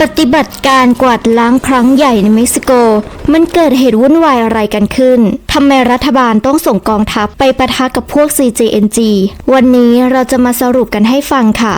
ปฏิบัติการกวาดล้างครั้งใหญ่ในเม็กซิโก มันเกิดเหตุวุ่นวายอะไรกันขึ้น ทำไมรัฐบาลต้องส่งกองทัพไปปะทะกับพวก CJNG วันนี้เราจะมาสรุปกันให้ฟังค่ะ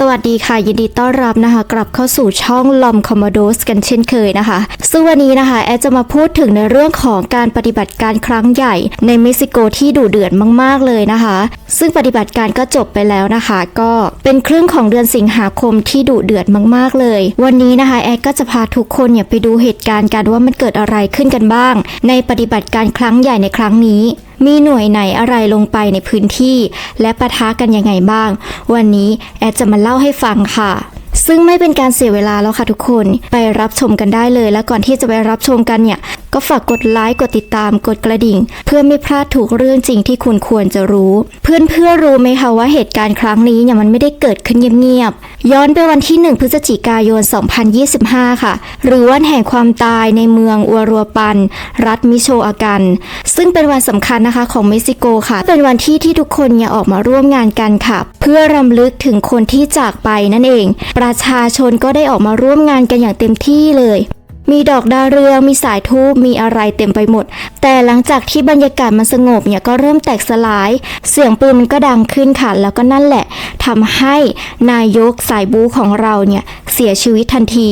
สวัสดีค่ะ ยินดีต้อนรับนะคะ กลับเข้าสู่ช่องลอมคอมโมโดสกันเช่นเคยนะคะ ซึ่งวันนี้นะคะ แอดจะมาพูดถึงในเรื่องของการปฏิบัติการครั้งใหญ่ในเม็กซิโกที่ดุเดือดมาก ๆ เลยนะคะ ซึ่งปฏิบัติการก็จบไปแล้วนะคะ ก็เป็นครึ่งของเดือนสิงหาคมที่ดุเดือดมาก ๆ เลย วันนี้นะคะ แอดก็จะพาทุกคนเนี่ยไปดูเหตุการณ์กันว่ามันเกิดอะไรขึ้นกันบ้าง ในปฏิบัติการครั้งใหญ่ในครั้งนี้ มีหน่วยไหนอะไรลงไปในพื้นที่ และปะทะกันยังไงบ้าง วันนี้แอดจะมาเล่าให้ฟังค่ะซึ่งไม่เป็นการเสียเวลาแล้วค่ะทุกคน ไปรับชมกันได้เลย และก่อนที่จะไปรับชมกันเนี่ย ก็ฝากกดไลค์กดติดตามกดกระดิ่ง เพื่อไม่พลาดถูกเรื่องจริงที่คุณควรจะรู้ เพื่อนเพื่อรู้ไหมคะว่าเหตุการณ์ครั้งนี้เนี่ยมันไม่ได้เกิดขึ้นเงียบๆย้อนไปวันที่ 1 พฤศจิกายน 2025 ค่ะ หรือวันแห่งความตายในเมืองอัวรัวปัน รัฐมิโชอากัน ซึ่งเป็นวันสำคัญนะคะของเม็กซิโกค่ะ เป็นวันที่ที่ทุกคนเนี่ยออกมาร่วมงานกันค่ะ เพื่อรำลึกถึงคนที่จากไปนั่นเอง ประชาชนก็ได้ออกมาร่วมงานกันอย่างเต็มที่เลย มีดอกดาวเรือง มีสายทูบมีอะไรเต็มไปหมด แต่หลังจากที่บรรยากาศมันสงบเนี่ยก็เริ่มแตกสลาย เสียงปืนมันก็ดังขึ้นค่ะ แล้วก็นั่นแหละทำให้นายกสายบูของเราเนี่ยเสียชีวิตทันที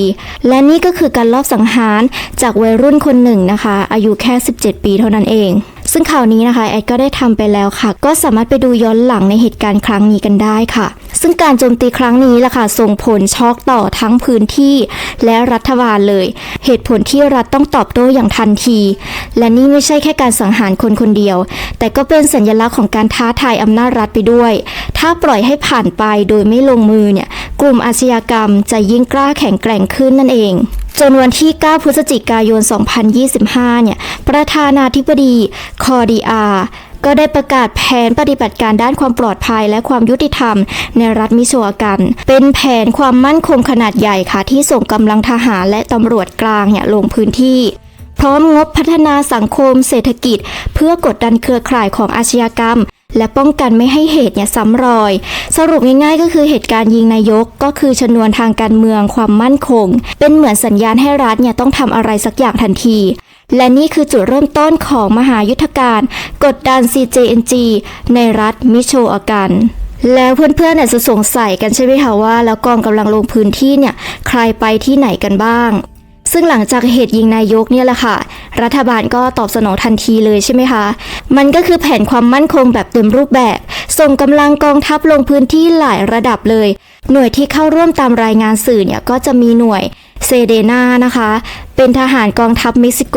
และนี่ก็คือการลอบสังหารจากวัยรุ่นคนหนึ่งนะคะ อายุแค่ 17 ปีเท่านั้นเอง ซึ่งข่าวนี้นะคะแอดก็ได้ทำไปแล้วค่ะ ก็สามารถไปดูย้อนหลังในเหตุการณ์ครั้งนี้กันได้ค่ะ ซึ่งการโจมตีครั้งนี้ล่ะค่ะส่งผลช็อกต่อทั้งพื้นที่และรัฐบาลเลย เหตุผลที่รัฐต้องตอบโต้อย่างทันที และนี่ไม่ใช่แค่การสังหารคนคนเดียว แต่ก็เป็นสัญลักษณ์ของการท้าทายอำนาจรัฐไปด้วย ถ้าปล่อยให้ผ่านไปโดยไม่ลงมือเนี่ย กลุ่มอาชญากรรมจะยิ่งกล้าแข็งแกร่งขึ้นนั่นเอง จนวันที่ 9 พฤศจิกายน 2025 เนี่ย ประธานาธิบดีคอร์ดีอาก็ได้ประกาศแผนปฏิบัติการด้านความปลอดภัยและความยุติธรรม ในรัฐมิโชอากัน เป็นแผนความมั่นคงขนาดใหญ่ค่ะ ที่ส่งกำลังทหารและตำรวจกลางเนี่ยลงพื้นที่ พร้อมงบพัฒนาสังคมเศรษฐกิจ เพื่อกดดันเครือข่ายของอาชญากรรม และป้องกันไม่ให้เหตุเนี่ยซ้ำรอย สรุปง่ายๆ ก็คือเหตุการณ์ยิงนายกก็คือชนวนทางการเมืองความมั่นคง เป็นเหมือนสัญญาณให้รัฐเนี่ยต้องทำอะไรสักอย่างทันที และนี่คือจุดเริ่มต้นของมหายุทธการ กดดัน CJNG ในรัฐมิโชอากันแล้วเพื่อนๆเนี่ยจะสงสัยกันใช่ไหมคะว่า แล้วกองกำลังลงพื้นที่เนี่ย ใครไปที่ไหนกันบ้าง ซึ่งหลังจากเหตุยิงนายกเนี่ยแหละค่ะ รัฐบาลก็ตอบสนองทันทีเลยใช่ไหมคะ มันก็คือแผนความมั่นคงแบบเต็มรูปแบบ ส่งกำลังกองทัพลงพื้นที่หลายระดับเลย หน่วยที่เข้าร่วมตามรายงานสื่อเนี่ยก็จะมีหน่วยเซเดนานะคะ เป็นทหารกองทัพเม็กซิโก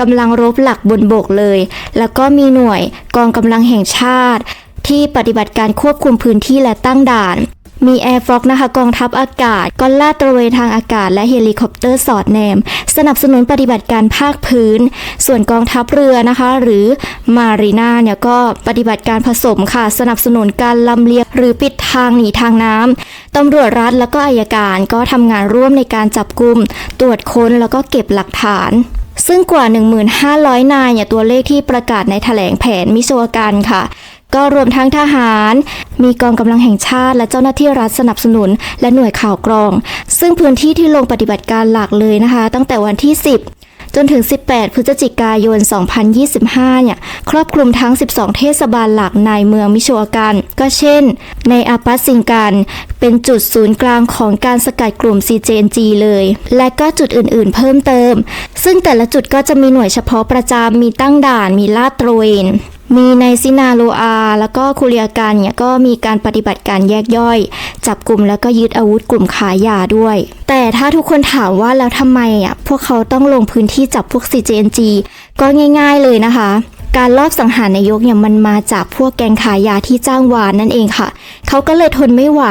กำลังรบหลักบนบกเลย แล้วก็มีหน่วยกองกำลังแห่งชาติที่ปฏิบัติการควบคุมพื้นที่และตั้งด่าน มีแอร์ฟอกนะคะกองทัพอากาศก็ลาดตระเวนทางอากาศ และเฮลิคอปเตอร์สอดแนม สนับสนุนปฏิบัติการภาคพื้น ส่วนกองทัพเรือนะคะ หรือมารีนาเนี่ยก็ปฏิบัติการผสมค่ะ สนับสนุนการลำเลียงหรือปิดทางหนีทางน้ำตำรวจรัฐแล้วก็อายการก็ทำงานร่วมในการจับกลุ่มตรวจค้นแล้วก็เก็บหลักฐานซึ่งกว่า 1,500 นายเนี่ยตัวเลขที่ประกาศในแถลงแผนมิโชอากันค่ะ ก็รวมทั้งทหาร มีกองกำลังแห่งชาติ และเจ้าหน้าที่รัฐสนับสนุน และหน่วยข่าวกรอง ซึ่งพื้นที่ที่ลงปฏิบัติการหลักเลยนะคะ ตั้งแต่วันที่ 10จนถึง 18 พฤศจิกายน 2025 เนี่ย ครอบคลุมทั้ง 12 เทศบาลหลักในเมืองมิโชอากัน ก็เช่น ในอาปัสซิงกัน เป็นจุดศูนย์กลางของการสกัดกลุ่ม CJNG เลย และก็จุดอื่นๆเพิ่มเติม ซึ่งแต่ละจุดก็จะมีหน่วยเฉพาะประจำ มีตั้งด่าน มีลาดตระเวน มีในซินาโลอา แล้วก็คุเรียการเนี่ยก็มีการปฏิบัติการแยกย่อย จับกลุ่มแล้วก็ยึดอาวุธกลุ่มขายยาด้วย แต่ถ้าทุกคนถามว่าแล้วทำไมอะพวกเขาต้องลงพื้นที่จับพวก CJNG ก็ง่าย ๆเลยนะคะ การลอบสังหารนายกเนี่ยมันมาจากพวกแกงขายยาที่จ้างวานนั่นเองค่ะ เขาก็เลยทนไม่ไหว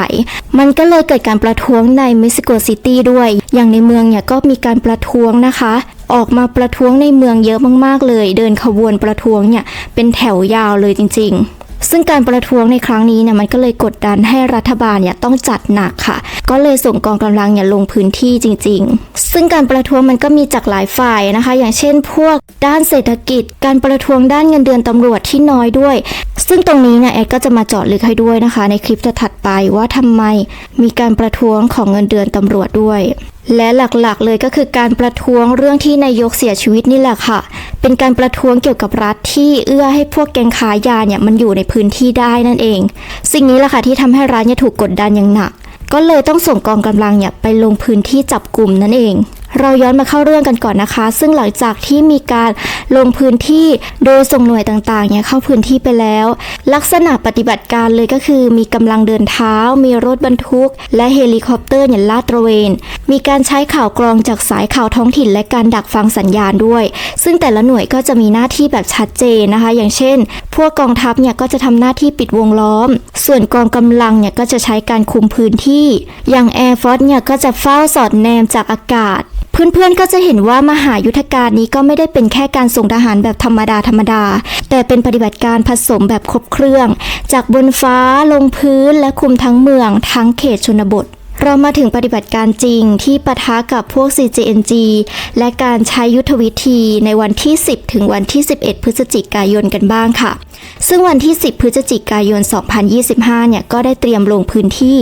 มันก็เลยเกิดการประท้วงในเม็กซิโกซิตี้ด้วย อย่างในเมืองเนี่ยก็มีการประท้วงนะคะ ออกมาประท้วงในเมืองเยอะมากๆเลย เดินขบวนประท้วงเนี่ยเป็นแถวยาวเลยจริง ๆ ซึ่งการประท้วงในครั้งนี้เนี่ยมันก็เลยกดดันให้รัฐบาลเนี่ยต้องจัดหนักค่ะ ก็เลยส่งกองกำลังเนี่ยลงพื้นที่จริง ๆ ซึ่งการประท้วงมันก็มีจากหลายฝ่ายนะคะ อย่างเช่น พวกด้านเศรษฐกิจ การประท้วงด้านเงินเดือนตำรวจที่น้อยด้วย ซึ่งตรงนี้เนี่ยแอดก็จะมาเจาะลึกให้ด้วยนะคะ ในคลิปจะถัดไปว่าทำไมมีการประท้วงของเงินเดือนตำรวจด้วยและหลักๆเลยก็คือการประท้วงเรื่องที่นายกเสียชีวิตนี่แหละค่ะ เป็นการประท้วงเกี่ยวกับรัฐที่เอื้อให้พวกแก๊งค้ายาเนี่ยมันอยู่ในพื้นที่ได้นั่นเอง สิ่งนี้แหละค่ะที่ทำให้รัฐเนี่ยถูกกดดันอย่างหนัก ก็เลยต้องส่งกองกำลังเนี่ยไปลงพื้นที่จับกลุ่มนั่นเองเราย้อนมาเข้าเรื่องกันก่อนนะคะ ซึ่งหลังจากที่มีการลงพื้นที่โดยส่งหน่วยต่างๆเนี่ยเข้าพื้นที่ไปแล้ว ลักษณะปฏิบัติการเลยก็คือ มีกำลังเดินเท้า มีรถบรรทุก และเฮลิคอปเตอร์เนี่ยลาดตระเวนมีการใช้ข่าวกรองจากสายข่าวท้องถิ่นและการดักฟังสัญญาณด้วย ซึ่งแต่ละหน่วยก็จะมีหน้าที่แบบชัดเจนนะคะ อย่างเช่น พวกกองทัพเนี่ยก็จะทำหน้าที่ปิดวงล้อม ส่วนกองกำลังเนี่ยก็จะใช้การคุมพื้นที่ อย่างแอร์ฟอร์เนี่ยก็จะเฝ้าสอดแนมจากอากาศเพื่อนๆ ก็จะเห็นว่ามหายุทธการนี้ก็ไม่ได้เป็นแค่การส่งทหารแบบธรรมดาธรรมดา แต่เป็นปฏิบัติการผสมแบบครบเครื่อง จากบนฟ้าลงพื้นและคุมทั้งเมืองทั้งเขตชนบท เรามาถึงปฏิบัติการจริงที่ปะทะกับพวก CJNG และการใช้ยุทธวิธีในวันที่ 10 ถึงวันที่ 11 พฤศจิกายนกันบ้างค่ะ ซึ่งวันที่ 10 พฤศจิกายน 2025 เนี่ยก็ได้เตรียมลงพื้นที่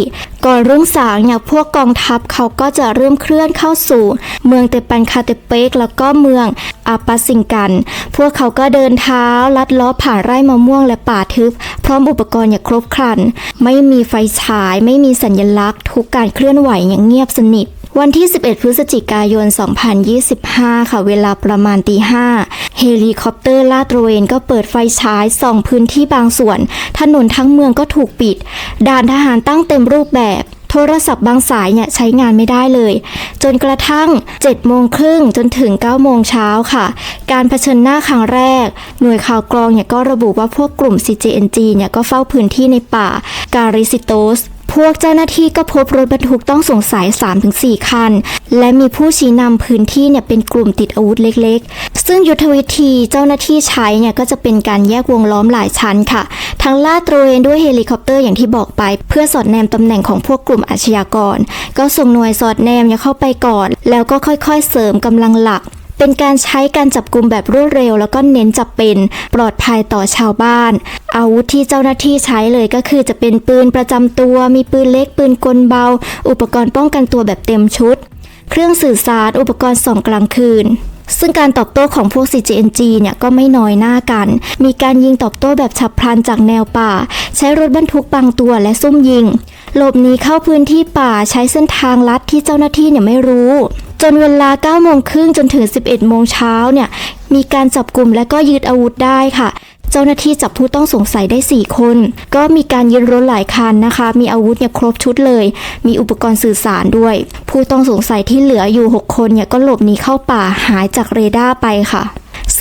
ก่อนรุ่งสางเนี่ยพวกกองทัพเขาก็จะเริ่มเคลื่อนเข้าสู่ เมืองเตปันคาเตเปกแล้วก็เมืองอาปาสิงกัน พวกเขาก็เดินเท้าลัดล้อผ่านไร่มะม่วงและป่าทึบ พร้อมอุปกรณ์อย่างครบครัน ไม่มีไฟฉาย ไม่มีสัญลักษณ์ ทุกการเคลื่อนไหวอย่างเงียบสนิท วันที่ 11 พฤศจิกายน 2025 ค่ะ เวลาประมาณตีห้าเฮลิคอปเตอร์ลาดตระเวนก็เปิดไฟฉายส่องพื้นที่บางส่วน ถนนทั้งเมืองก็ถูกปิด ด่านทหารตั้งเต็มรูปแบบ โทรศัพท์บางสายเนี่ยใช้งานไม่ได้เลย จนกระทั่ง7โมงครึ่งจนถึง9โมงเช้าค่ะ การเผชิญหน้าครั้งแรก หน่วยข่าวกรองเนี่ยก็ระบุว่าพวกกลุ่ม CJNG เนี่ยก็เฝ้าพื้นที่ในป่าการิซิโตส พวกเจ้าหน้าที่ก็พบรถบรรทุกต้องสงสัย 3-4 คัน และมีผู้ชี้นำพื้นที่เนี่ยเป็นกลุ่มติดอาวุธเล็กๆ ซึ่งยุทธวิธีเจ้าหน้าที่ใช้เนี่ยก็จะเป็นการแยกวงล้อมหลายชั้นค่ะ ทั้งลาดตระเวนด้วยเฮลิคอปเตอร์อย่างที่บอกไป เพื่อสอดแนมตำแหน่งของพวกกลุ่มอาชญากร ก็ส่งหน่วยสอดแนมเนี่ยเข้าไปก่อน แล้วก็ค่อยๆ เสริมกำลังหลัก เป็นการใช้การจับกลุ่มแบบรวดเร็ว แล้วก็เน้นจับเป็นปลอดภัยต่อชาวบ้าน อาวุธที่เจ้าหน้าที่ใช้เลยก็คือจะเป็นปืนประจำตัว มีปืนเล็กปืนกลเบา อุปกรณ์ป้องกันตัวแบบเต็มชุด เครื่องสื่อสารอุปกรณ์ส่องกลางคืนซึ่งการตอบโต้ของพวก CJNG เนี่ยก็ไม่น้อยหน้ากัน มีการยิงตอบโต้แบบฉับพลันจากแนวป่า ใช้รถบรรทุกบางตัวและซุ่มยิง หลบหนีเข้าพื้นที่ป่าใช้เส้นทางลัดที่เจ้าหน้าที่เนี่ยไม่รู้ จนเวลา9โมงครึ่งจนถึง 11 โมงเช้าเนี่ยมีการจับกลุ่มและก็ยึดอาวุธได้ค่ะ เจ้าหน้าที่จับผู้ต้องสงสัยได้ 4 คน ก็มีการยึดรถหลายคันนะคะ มีอาวุธเนี่ยครบชุดเลย มีอุปกรณ์สื่อสารด้วย ผู้ต้องสงสัยที่เหลืออยู่ 6 คนเนี่ยก็หลบหนีเข้าป่าหายจากเรดาร์ไปค่ะ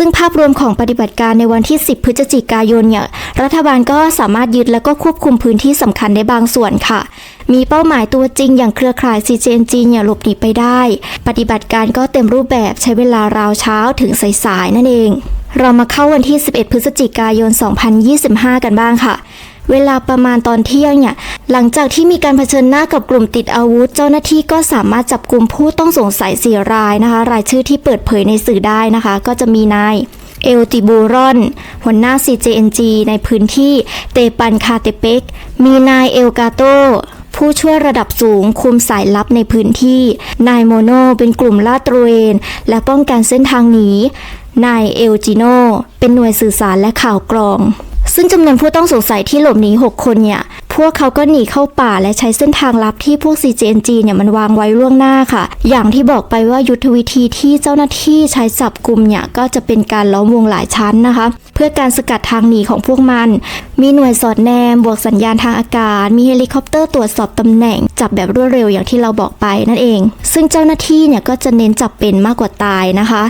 ซึ่งภาพรวมของปฏิบัติการในวันที่ 10 พฤศจิกายนเนี่ยรัฐบาลก็สามารถยึดและก็ควบคุมพื้นที่สำคัญได้บางส่วนค่ะ มีเป้าหมายตัวจริงอย่างเครือข่าย CJNG เนี่ยหลบหนีไปได้ ปฏิบัติการก็เต็มรูปแบบใช้เวลาราวเช้าถึงสายๆนั่นเอง เรามาเข้าวันที่ 11 พฤศจิกายน 2025 กันบ้างค่ะ เวลาประมาณตอนเที่ยงเนี่ย หลังจากที่มีการเผชิญหน้ากับกลุ่มติดอาวุธ เจ้าหน้าที่ก็สามารถจับกลุ่มผู้ต้องสงสัยสี่รายนะคะ รายชื่อที่เปิดเผยในสื่อได้นะคะ ก็จะมีนายเอลติบูรอน หัวหน้า CJNG ในพื้นที่เตปันคาเตเปก มีนายเอลกาโต ผู้ช่วยระดับสูงคุมสายลับในพื้นที่ นายโมโนเป็นกลุ่มลาดตระเวน และป้องกันเส้นทางหนี นายเอลจิโน เป็นหน่วยสื่อสารและข่าวกรอง ซึ่งจำนวนผู้ต้องสงสัยที่หลบหนี 6 คนเนี่ย พวกเขาก็หนีเข้าป่าและใช้เส้นทางลับที่พวก CJNG เนี่ยมันวางไว้ล่วงหน้าค่ะ อย่างที่บอกไปว่ายุทธวิธีที่เจ้าหน้าที่ใช้จับกลุ่มเนี่ยก็จะเป็นการล้อมวงหลายชั้นนะคะ เพื่อการสกัดทางหนีของพวกมัน มีหน่วยสอดแนม บวกสัญญาณทางอากาศ มีเฮลิคอปเตอร์ตรวจสอบตำแหน่ง จับแบบรวดเร็วอย่างที่เราบอกไปนั่นเอง ซึ่งเจ้าหน้าที่เนี่ยก็จะเน้นจับเป็นมากกว่าตายนะคะ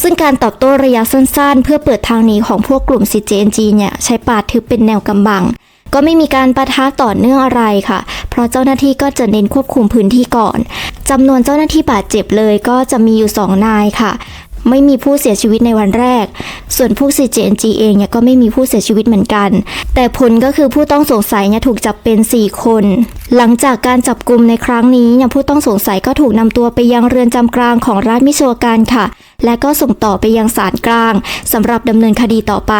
ซึ่งการตอบโต้ระยะสั้นๆ เพื่อเปิดทางหนีของพวกกลุ่ม CJNG เนี่ยใช้ป่าทึบเป็นแนวกำบัง ก็ไม่มีการประทะต่อเนื่องอะไรค่ะ เพราะเจ้าหน้าที่ก็จะเน้นควบคุมพื้นที่ก่อนจำนวนเจ้าหน้าที่บาดเจ็บเลยก็จะมีอยู่ 2 นายค่ะ ไม่มีผู้เสียชีวิตในวันแรก ส่วนพวก CJNG เองเนี่ยก็ไม่มีผู้เสียชีวิตเหมือนกัน แต่ผลก็คือผู้ต้องสงสัยเนี่ยถูกจับเป็น 4 คน หลังจากการจับกลุ่มในครั้งนี้เนี่ยผู้ต้องสงสัยก็ถูกนำตัวไปยังเรือนจำกลางของรัฐมิโชการค่ะและก็ส่งต่อไปยังศาลกลางสำหรับดำเนินคดีต่อไป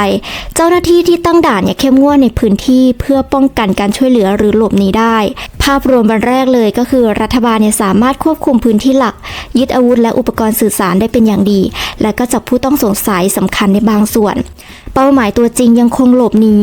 เจ้าหน้าที่ที่ตั้งด่านเนี่ยเข้มงวดในพื้นที่เพื่อป้องกันการช่วยเหลือหรือหลบหนีได้ ภาพรวมวันแรกเลยก็คือรัฐบาลเนี่ยสามารถควบคุมพื้นที่หลัก ยึดอาวุธและอุปกรณ์สื่อสารได้เป็นอย่างดี และก็จับผู้ต้องสงสัยสำคัญในบางส่วน เป้าหมายตัวจริงยังคงหลบหนี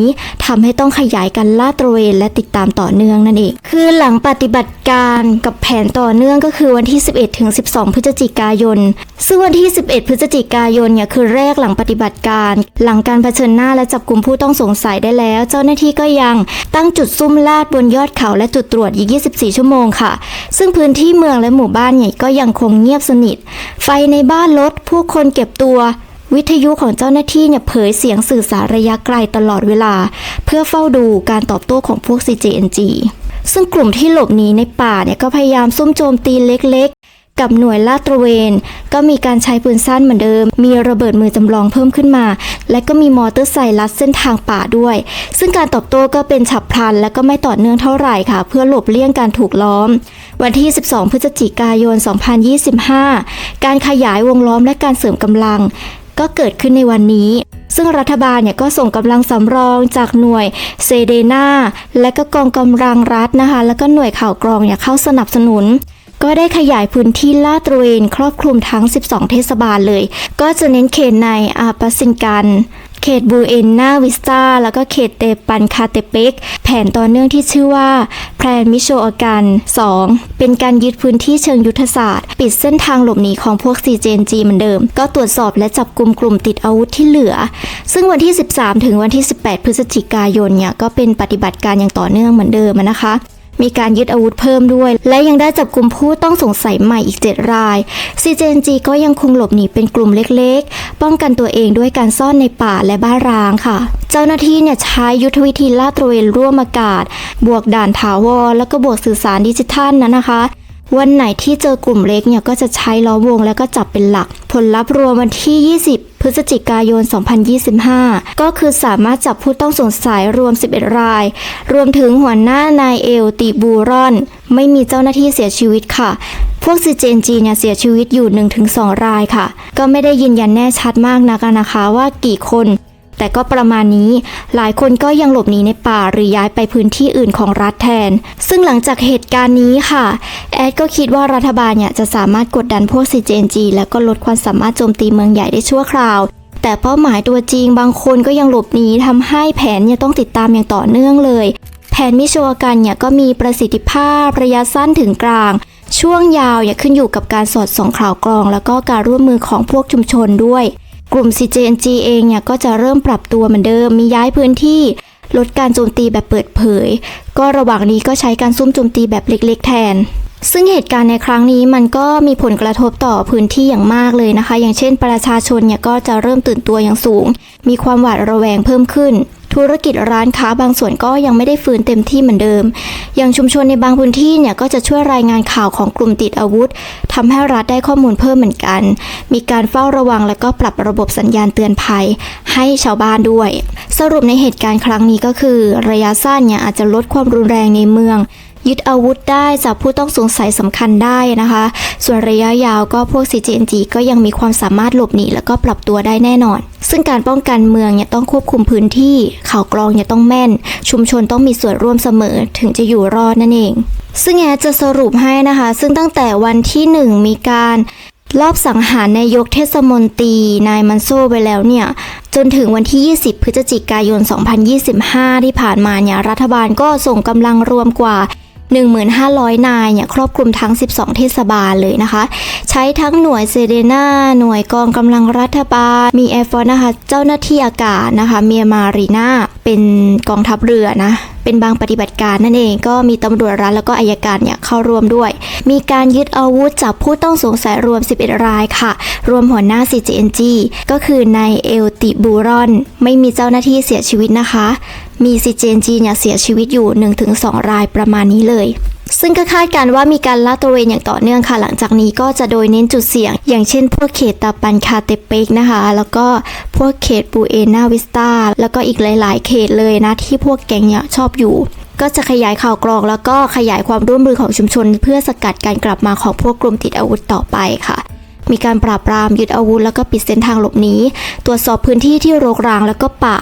ทำให้ต้องขยายการลาดตระเวนและติดตามต่อเนื่องนั่นเอง คือหลังปฏิบัติการกับแผนต่อเนื่องก็คือวันที่ 11ถึง12 พฤศจิกายน ซึ่งวันที่ 11 พฤศจิกายนเนี่ยคือแรกหลังปฏิบัติการ หลังการเผชิญหน้าและจับกลุ่มผู้ต้องสงสัยได้แล้ว เจ้าหน้าที่ก็ยังตั้งจุดซุ่มลาดบนยอดเขาและจุดตรวจอีก 24 ชั่วโมงค่ะ ซึ่งพื้นที่เมืองและหมู่บ้านเนี่ยก็ยังคงเงียบสนิท ไฟในบ้านลดผู้คนเก็บตัว วิทยุของเจ้าหน้าที่เนี่ยเผยเสียงสื่อสารระยะไกลตลอดเวลา เพื่อเฝ้าดูการตอบโต้ของพวก CJNG ซึ่งกลุ่มที่หลบหนีในป่าเนี่ยก็พยายามซุ่มโจมตีเล็ก กับหน่วยลาดตระเวน ก็มีการใช้ปืนสั้นเหมือนเดิม มีระเบิดมือจำลองเพิ่มขึ้นมา และก็มีมอเตอร์ไซค์ลัดเส้นทางป่าด้วย ซึ่งการตอบโต้ก็เป็นฉับพลัน และก็ไม่ต่อเนื่องเท่าไหร่ค่ะ เพื่อหลบเลี่ยงการถูกล้อม วันที่ 12 พฤศจิกายน 2025 การขยายวงล้อมและการเสริมกำลัง ก็เกิดขึ้นในวันนี้ซึ่งรัฐบาลเนี่ยก็ส่งกำลังสำรองจากหน่วยเซเดนาและก็กองกำลังรัฐนะคะ แล้วก็หน่วยข่าวกรองเนี่ยเข้าสนับสนุน ก็ได้ขยายพื้นที่ลาดตระเวนครอบคลุมทั้ง 12 เทศบาลเลย ก็จะเน้นเขตในอาปัสซินกันเขตบูเอนนาวิสตาแล้วก็เขตเตปันคาเตเปก แผนต่อเนื่องที่ชื่อว่าแพลนมิโชอากัน 2. เป็นการยึดพื้นที่เชิงยุทธศาสตร์ ปิดเส้นทางหลบหนีของพวก CJNG เหมือนเดิม ก็ตรวจสอบและจับกลุ่มกลุ่มติดอาวุธที่เหลือ ซึ่งวันที่ 13 ถึงวันที่ 18 พฤศจิกายนเนี่ยก็เป็นปฏิบัติการอย่างต่อเนื่องเหมือนเดิมนะคะ มีการยึดอาวุธเพิ่มด้วย และยังได้จับกลุ่มผู้ต้องสงสัยใหม่อีก 7 ราย CJNG ก็ยังคงหลบหนีเป็นกลุ่มเล็กๆ ป้องกันตัวเองด้วยการซ่อนในป่าและบ้านร้างค่ะ เจ้าหน้าที่เนี่ยใช้ยุทธวิธีลาดตระเวนร่วมอากาศ บวกด่านถาวรแล้วก็บวกสื่อสารดิจิทัลนะนะคะ วันไหนที่เจอกลุ่มเล็กเนี่ยก็จะใช้ล้อมวงแล้วก็จับเป็นหลัก ผลลัพธ์รวมวันที่ 20 พฤศจิกายน 2025 ก็คือสามารถจับผู้ต้องสงสัยรวม 11 ราย รวมถึงหัวหน้านายเอลติบูรอน ไม่มีเจ้าหน้าที่เสียชีวิตค่ะ พวก CJNG เนี่ยเสียชีวิตอยู่ 1-2 รายค่ะ ก็ไม่ได้ยืนยันแน่ชัดมากนักนะคะว่ากี่คน แต่ก็ประมาณนี้ หลายคนก็ยังหลบหนีในป่าหรือย้ายไปพื้นที่อื่นของรัฐแทน ซึ่งหลังจากเหตุการณ์นี้ค่ะ แอดก็คิดว่ารัฐบาลเนี่ยจะสามารถกดดันพวก CJNG แล้วก็ลดความสามารถโจมตีเมืองใหญ่ได้ชั่วคราวแต่เป้าหมายตัวจริงบางคนก็ยังหลบหนีทำให้แผนเนี่ยต้องติดตามอย่างต่อเนื่องเลย แผนมิโชอากันเนี่ยก็มีประสิทธิภาพระยะสั้นถึงกลาง ช่วงยาวเนี่ยขึ้นอยู่กับการสอดส่องข่าวกรอง แล้วก็การร่วมมือของพวกชุมชนด้วย กลุ่ม CJNG เองเนี่ยก็จะเริ่มปรับตัวเหมือนเดิม มีย้ายพื้นที่ลดการโจมตีแบบเปิดเผย ก็ระหว่างนี้ก็ใช้การซุ่มโจมตีแบบเล็กๆ แทน ซึ่งเหตุการณ์ในครั้งนี้มันก็มีผลกระทบต่อพื้นที่อย่างมากเลยนะคะ อย่างเช่น ประชาชนเนี่ยก็จะเริ่มตื่นตัวอย่างสูง มีความหวาดระแวงเพิ่มขึ้น ธุรกิจร้านค้าบางส่วนก็ยังไม่ได้ฟื้นเต็มที่เหมือนเดิม อย่างชุมชนในบางพื้นที่เนี่ยก็จะช่วยรายงานข่าวของกลุ่มติดอาวุธทำให้รัฐได้ข้อมูลเพิ่มเหมือนกัน มีการเฝ้าระวังและก็ปรับระบบสัญญาณเตือนภัย ให้ชาวบ้านด้วย สรุปในเหตุการณ์ครั้งนี้ก็คือ ระยะสั้นเนี่ยอาจจะลดความรุนแรงในเมือง ยึดอาวุธได้จับผู้ต้องสงสัยสำคัญได้นะคะ ส่วนระยะยาวก็พวก CJNG ก็ยังมีความสามารถหลบหนีแล้วก็ปรับตัวได้แน่นอน ซึ่งการป้องกันเมืองเนี่ยต้องควบคุมพื้นที่ ข่าวกรองเนี่ยต้องแม่น ชุมชนต้องมีส่วนร่วมเสมอถึงจะอยู่รอดนั่นเอง ซึ่งแอดจะสรุปให้นะคะ ซึ่งตั้งแต่วันที่ 1 มีการรอบสังหารนายกเทศมนตรีนายมันโซไปแล้วเนี่ย จนถึงวันที่ 20 พฤศจิกายน 2025 ที่ผ่านมาเนี่ยรัฐบาลก็ส่งกำลังรวมกว่า 1,500 นายเนี่ยครอบคลุมทั้ง 12 เทศบาลเลยนะคะ ใช้ทั้งหน่วยเซเดนาหน่วยกองกำลังรัฐบาล มีแอร์ฟอร์นะคะ เจ้าหน้าที่อากาศนะคะ เมียมารีนาเป็นกองทัพเรือนะเป็นบางปฏิบัติการนั่นเองก็มีตำรวจรัฐแล้วก็อายการเนี่ยเข้าร่วมด้วย มีการยึดอาวุธจับผู้ต้องสงสัยรวม 11 รายค่ะ รวมหัวหน้า CGNG ก็คือนายเอลติบูรอน ไม่มีเจ้าหน้าที่เสียชีวิตนะคะ มี CGNG เนี่ยเสียชีวิตอยู่ 1-2 รายประมาณนี้เลย ซึ่งก็คาดการณ์ว่ามีการลาดตระเวนอย่างต่อเนื่องค่ะ หลังจากนี้ก็จะโดยเน้นจุดเสี่ยง อย่างเช่น พวกเขตตาปันคาเตเปกนะคะ แล้วก็พวกเขตบูเอนาวิสตาแล้วก็อีกหลาย ๆ เขตเลยนะที่พวกแก๊งเนี่ยชอบอยู่ก็จะขยายข่าวกรองแล้วก็ขยายความร่วมมือของชุมชน เพื่อสกัดการกลับมาของพวกกลุ่มติดอาวุธต่อไปค่ะ มีการปราบปรามยึดอาวุธแล้วก็ปิดเส้นทางหลบหนีตรวจสอบพื้นที่ที่รกร้างแล้วก็ป่า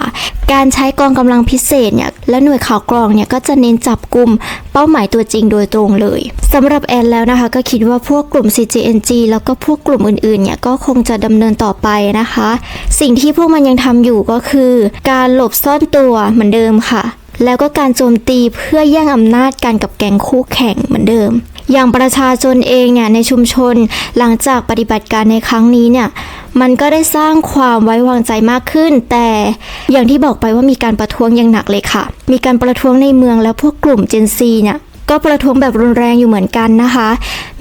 การใช้กองกำลังพิเศษเนี่ยและหน่วยข่าวกรองเนี่ยก็จะเน้นจับกลุ่มเป้าหมายตัวจริงโดยตรงเลยสำหรับแอนแล้วนะคะ ก็คิดว่าพวกกลุ่ม CGNG แล้วก็พวกกลุ่มอื่นๆเนี่ยก็คงจะดำเนินต่อไปนะคะ สิ่งที่พวกมันยังทำอยู่ก็คือ การหลบซ่อนตัวเหมือนเดิมค่ะแล้วก็การโจมตีเพื่อแย่งอำนาจกันกับแก๊งคู่แข่งเหมือนเดิม อย่างประชาชนเองเนี่ยในชุมชนหลังจากปฏิบัติการในครั้งนี้เนี่ยมันก็ได้สร้างความไว้วางใจมากขึ้น แต่อย่างที่บอกไปว่ามีการประท้วงอย่างหนักเลยค่ะ มีการประท้วงในเมืองแล้วพวกกลุ่มเจนซีเนี่ย ก็ประท้วงแบบรุนแรงอยู่เหมือนกันนะคะ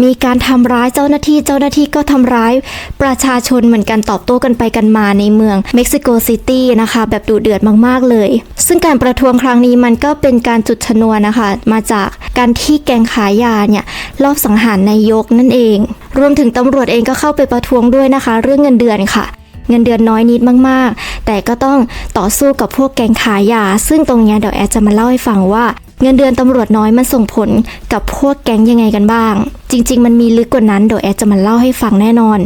มีการทำร้ายเจ้าหน้าที่เจ้าหน้าที่ก็ทำร้ายประชาชนเหมือนกันตอบโต้กันไปกันมาในเมืองเม็กซิโกซิตี้นะคะแบบดุเดือดมากๆเลย ซึ่งการประท้วงครั้งนี้มันก็เป็นการจุดชนวนนะคะ มาจากการที่แกงขายยาเนี่ยรอบสังหารนายกนั่นเอง รวมถึงตำรวจเองก็เข้าไปประท้วงด้วยนะคะ เรื่องเงินเดือนค่ะเงินเดือนน้อยนิดมาก ๆ แต่ก็ต้องต่อสู้กับพวกแกงขายยา ซึ่งตรงเนี้ยเดี๋ยวแอดจะมาเล่าให้ฟังว่า เงินเดือนตำรวจน้อยมันส่งผลกับพวกแก๊งยังไงกันบ้าง จริง ๆ มันมีลึกกว่านั้นเดี๋ยวแอดจะมาเล่าให้ฟังแน่นอน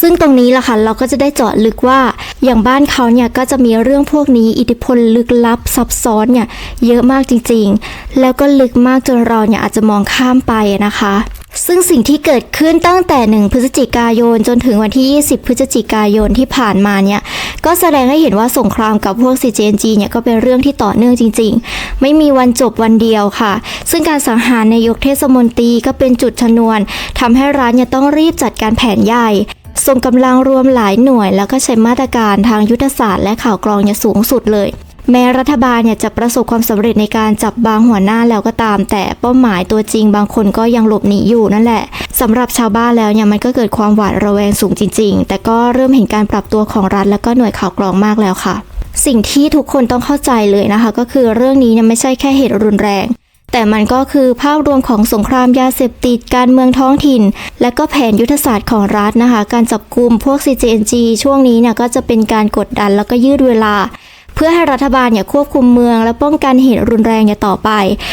ซึ่งตรงนี้ล่ะค่ะเราก็จะได้เจาะลึกว่าอย่างบ้านเขาเนี่ยก็จะมีเรื่องพวกนี้อิทธิพลลึกลับซับซ้อนเนี่ยเยอะมากจริง ๆ แล้วก็ลึกมากจนเราเนี่ยอาจจะมองข้ามไปนะคะ ซึ่งสิ่งที่เกิดขึ้นตั้งแต่ 1 พฤศจิกายนจนถึงวันที่ 20 พฤศจิกายนที่ผ่านมาเนี่ย ก็แสดงให้เห็นว่าสงครามกับพวก CJNG เนี่ยก็เป็นเรื่องที่ต่อเนื่องจริง ๆ ไม่มีวันจบวันเดียวค่ะ ซึ่งการสังหารนายกเทศมนตรีก็เป็นจุดชนวนทำให้รัฐเนี่ยต้องรีบจัดการแผนใหญ่ส่งกำลังรวมหลายหน่วย แล้วก็ใช้มาตรการทางยุทธศาสตร์และข่าวกรองเนี่ยสูงสุดเลย แม้รัฐบาลเนี่ยจะประสบความสำเร็จในการจับบางหัวหน้าแล้วก็ตาม แต่เป้าหมายตัวจริงบางคนก็ยังหลบหนีอยู่นั่นแหละสำหรับชาวบ้านแล้วเนี่ยมันก็เกิดความหวาดระแวงสูงจริง ๆ แต่ก็เริ่มเห็นการปรับตัวของรัฐและก็หน่วยข่าวกรองมากแล้วค่ะ สิ่งที่ทุกคนต้องเข้าใจเลยนะคะ ก็คือเรื่องนี้เนี่ยไม่ใช่แค่เหตุรุนแรงแต่มันก็คือภาพรวมของสงครามยาเสพติดการเมืองท้องถิ่น และก็แผนยุทธศาสตร์ของรัฐนะคะ การจับกลุ่มพวก CJNG ช่วงนี้เนี่ยก็จะเป็นการกดดันแล้วก็ยืดเวลา เพื่อให้รัฐบาลเนี่ยควบคุมเมือง และป้องกันเหตุรุนแรงเนี่ยต่อไป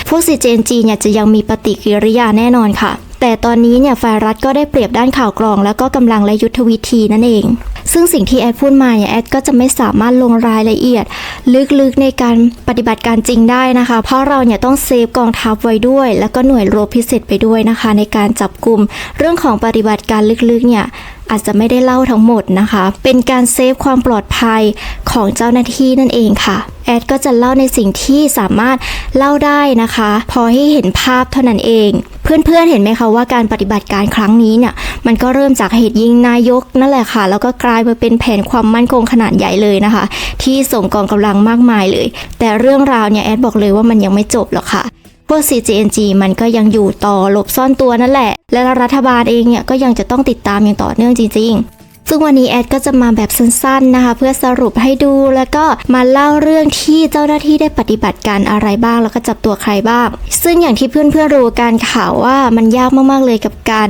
พวก CJNG เนี่ยจะยังมีปฏิกิริยาแน่นอนค่ะ แต่ตอนนี้เนี่ยฝ่ายรัฐก็ได้เปรียบด้านข่าวกรอง แล้วก็กำลังและยุทธวิธีนั่นเองซึ่งสิ่งที่แอดพูดมาเนี่ยแอดก็จะไม่สามารถลงรายละเอียด ลึกๆในการปฏิบัติการจริงได้นะคะ เพราะเราเนี่ยต้องเซฟกองทัพไว้ด้วย แล้วก็หน่วยรบพิเศษไปด้วยนะคะ ในการจับกลุ่มเรื่องของปฏิบัติการลึกๆเนี่ย อาจจะไม่ได้เล่าทั้งหมดนะคะ เป็นการเซฟความปลอดภัยของเจ้าหน้าที่นั่นเองค่ะแอดก็จะเล่าในสิ่งที่สามารถเล่าได้นะคะ พอให้เห็นภาพเท่านั้นเอง เพื่อนๆเห็นไหมคะว่าการปฏิบัติการครั้งนี้เนี่ยมันก็เริ่มจากเหตุยิงนายกนั่นแหละค่ะ แล้วก็กลายมาเป็นแผนความมั่นคงขนาดใหญ่เลยนะคะ ที่ส่งกองกำลังมากมายเลย แต่เรื่องราวเนี่ยแอดบอกเลยว่ามันยังไม่จบหรอกค่ะ พวก CGNG มันก็ยังอยู่ต่อหลบซ่อนตัวนั่นแหละ และรัฐบาลเองเนี่ยก็ยังจะต้องติดตามอย่างต่อเนื่องจริงๆ ซึ่งวันนี้แอดก็จะมาแบบสั้นๆนะคะ เพื่อสรุปให้ดูแล้วก็มาเล่าเรื่องที่เจ้าหน้าที่ได้ปฏิบัติการอะไรบ้าง แล้วก็จับตัวใครบ้าง ซึ่งอย่างที่เพื่อนๆรู้การข่าวว่ามันยากมากๆเลยกับการ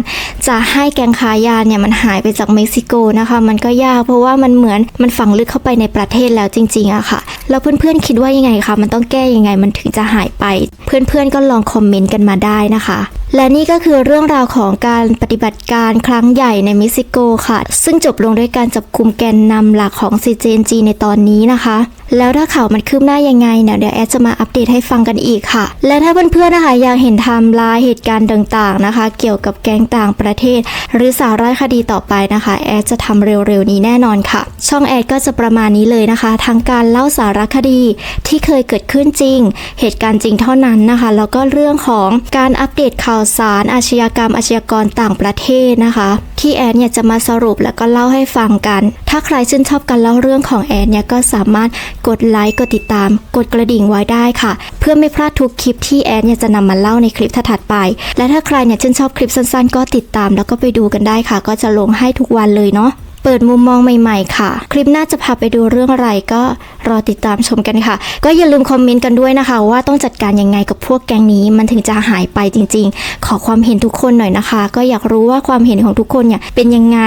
จะให้แกงขายาเนี่ยมันหายไปจากเม็กซิโกนะคะ มันก็ยากเพราะว่ามันเหมือนมันฝังลึกเข้าไปในประเทศแล้วจริงๆอะค่ะแล้วเพื่อนๆคิดว่ายังไงคะมันต้องแก้ยังไงมันถึงจะหายไป เพื่อนๆก็ลองคอมเมนต์กันมาได้นะคะ และนี่ก็คือเรื่องราวของการปฏิบัติการครั้งใหญ่ในเม็กซิโกค่ะ ซึ่งจบลงด้วยการจับกุมแกนนำหลักของ CJNG ในตอนนี้นะคะ แล้วถ้าข่าวมันคืบหน้ายังไงเนี่ยเดี๋ยวแอดจะมาอัปเดตให้ฟังกันอีกค่ะ และถ้าเพื่อนๆนะคะอยากเห็นไทม์ไลน์เหตุการณ์ต่างๆนะคะ เกี่ยวกับแก๊งต่างประเทศ หรือสารคดีต่อไปนะคะ แอดจะทำเร็วๆนี้แน่นอนค่ะ ช่องแอดก็จะประมาณนี้เลยนะคะ ทั้งการเล่าสารคดีที่เคยเกิดขึ้นจริง เหตุการณ์จริงเท่านั้นนะคะ แล้วก็เรื่องของการอัปเดตข่าวสารอาชญากรรมอาชญากรต่างประเทศนะคะที่แอนเนี่ยจะมาสรุปแล้วก็เล่าให้ฟังกัน ถ้าใครชื่นชอบการเล่าเรื่องของแอนเนี่ยก็สามารถกดไลค์กดติดตาม กดกระดิ่งไว้ได้ค่ะ เพื่อไม่พลาดทุกคลิปที่แอนเนี่ยจะนำมาเล่าในคลิปถัดไป และถ้าใครเนี่ยชื่นชอบคลิปสั้นๆ ก็ติดตามแล้วก็ไปดูกันได้ค่ะ ก็จะลงให้ทุกวันเลยเนาะ เปิดมุมมองใหม่ๆค่ะ คลิปหน้าจะพาไปดูเรื่องอะไรก็รอติดตามชมกันค่ะ ก็อย่าลืมคอมเมนต์กันด้วยนะคะ ว่าต้องจัดการยังไงกับพวกแก๊งนี้ มันถึงจะหายไปจริง ๆ ขอความเห็นทุกคนหน่อยนะคะ ก็อยากรู้ว่าความเห็นของทุกคนเนี่ยเป็นยังไง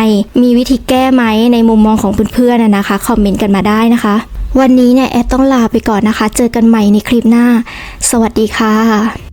มีวิธีแก้ไหมในมุมมองของเพื่อนๆนะคะคอมเมนต์กันมาได้นะคะ วันนี้เนี่ยแอดต้องลาไปก่อนนะคะ เจอกันใหม่ในคลิปหน้า สวัสดีค่ะ